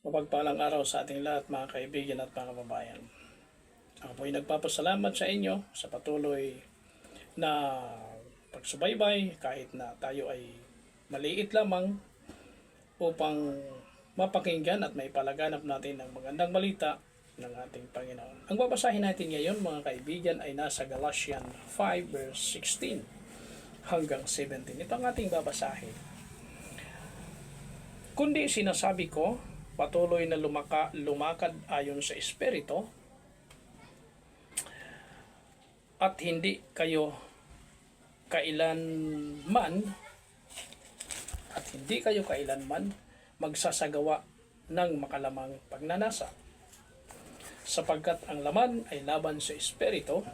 Mapagpalang araw sa ating lahat mga kaibigan at mga kababayan. Ako po ay nagpapasalamat sa inyo sa patuloy na pagsubaybay kahit na tayo ay maliit lamang upang mapakinggan at maipalaganap natin ang magandang balita ng ating Panginoon. Ang babasahin natin ngayon mga kaibigan ay nasa Galatians 5 verse 16 hanggang 17. Ito ang ating babasahin. Kundi sinasabi ko, patuloy na lumaka, lumakad ayon sa Espiritu, at hindi kayo kailanman at hindi kayo kailanman magsasagawa ng makalamang pagnanasa sapagkat ang laman ay laban sa Espiritu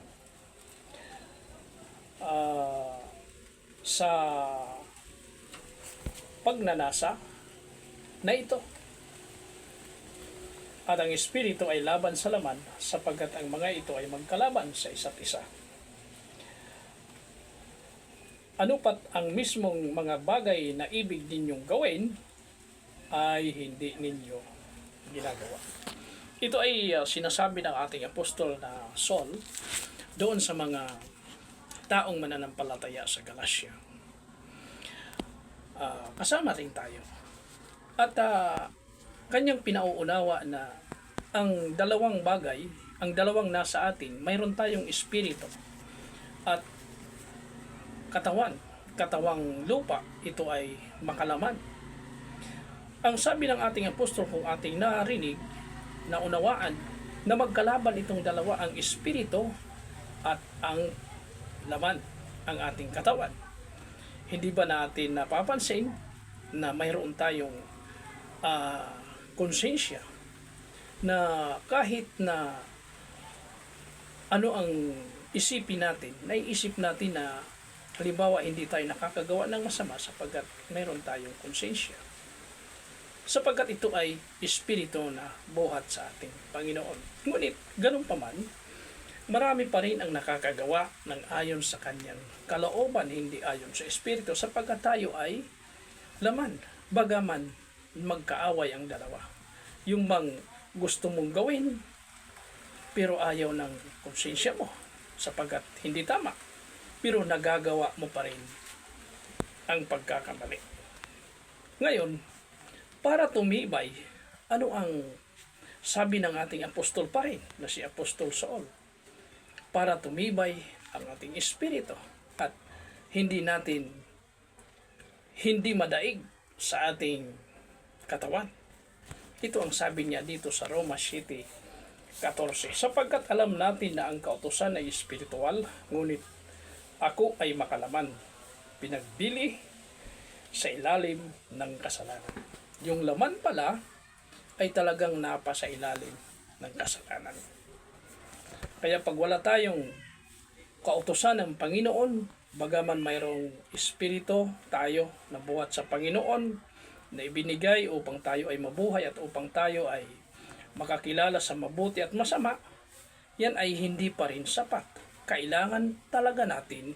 ah, sa pagnanasa na ito. At ang Espiritu ay laban sa laman sapagkat ang mga ito ay magkalaban sa isa't isa. Ano pat ang mismong mga bagay na ibig ninyong gawin ay hindi ninyo ginagawa. Ito ay uh, sinasabi ng ating apostol na Saul doon sa mga taong mananampalataya sa Galacia. Ah, kasama rin tayo. At ah, kanyang pinauunawa na ang dalawang bagay, ang dalawang nasa atin, mayroon tayong espiritu at katawan. Katawang lupa, ito ay makalaman. Ang sabi ng ating apostol kung ating narinig, na unawaan, na magkalaban itong dalawa ang espiritu at ang laman, ang ating katawan. Hindi ba natin napapansin na mayroon tayong ah, konsensya na kahit na ano ang isipin natin, naiisip natin na halimbawa hindi tayo nakakagawa ng masama sapagkat mayroon tayong konsensya. Sapagkat ito ay espiritu na buhat sa ating Panginoon. Ngunit, ganun pa man, marami pa rin ang nakakagawa ng ayon sa kanyang kalooban, hindi ayon sa espiritu, sapagkat tayo ay laman, bagaman magkaaway ang dalawa. Yung bang gusto mong gawin, pero ayaw ng konsensya mo, sapagkat hindi tama, pero nagagawa mo pa rin ang pagkakamali. Ngayon, para tumibay, ano ang sabi ng ating apostol pa rin, na si Apostol Saul? Para tumibay ang ating espiritu at hindi natin hindi madaig sa ating katawan. Ito ang sabi niya dito sa Roma City 14. Sapagkat alam natin na ang kautosan ay espiritual, ngunit ako ay makalaman, pinagbili sa ilalim ng kasalanan. Yung laman pala ay talagang napa sa ilalim ng kasalanan. Kaya pag wala tayong kautosan ng Panginoon, bagaman mayroong espiritu tayo na buhat sa Panginoon na ibinigay upang tayo ay mabuhay at upang tayo ay makakilala sa mabuti at masama, yan ay hindi pa rin sapat. Kailangan talaga natin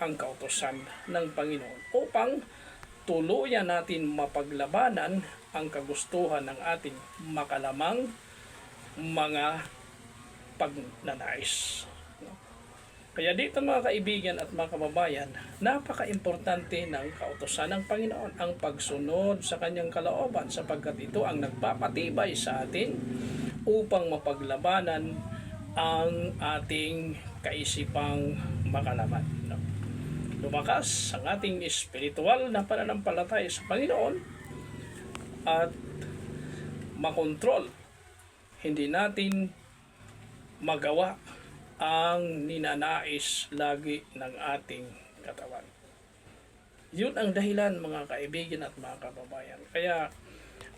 ang kautosan ng Panginoon upang tuluyan natin mapaglabanan ang kagustuhan ng ating makalamang mga pagnanais. Kaya dito mga kaibigan at mga kababayan, napaka-importante ng kautosan ng Panginoon ang pagsunod sa kanyang kalooban sapagkat ito ang nagpapatibay sa atin upang mapaglabanan ang ating kaisipang makalaman. Lumakas ang ating espiritual na pananampalataya sa Panginoon at makontrol. Hindi natin magawa ang ninanais lagi ng ating katawan. Yun ang dahilan mga kaibigan at mga kababayan. Kaya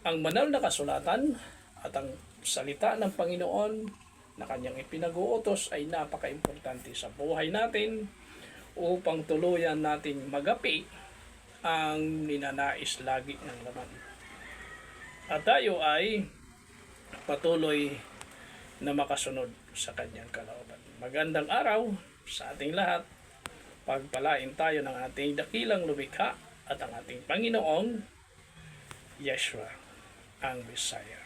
ang banal na kasulatan at ang salita ng Panginoon na kanyang ipinag-uutos ay napaka-importante sa buhay natin upang tuluyan nating magapi ang ninanais lagi ng laman. At tayo ay patuloy na makasunod sa kanyang kalooban. Magandang araw sa ating lahat. Pagpalain tayo ng ating dakilang lumikha at ang ating Panginoong Yeshua. ang Messiah.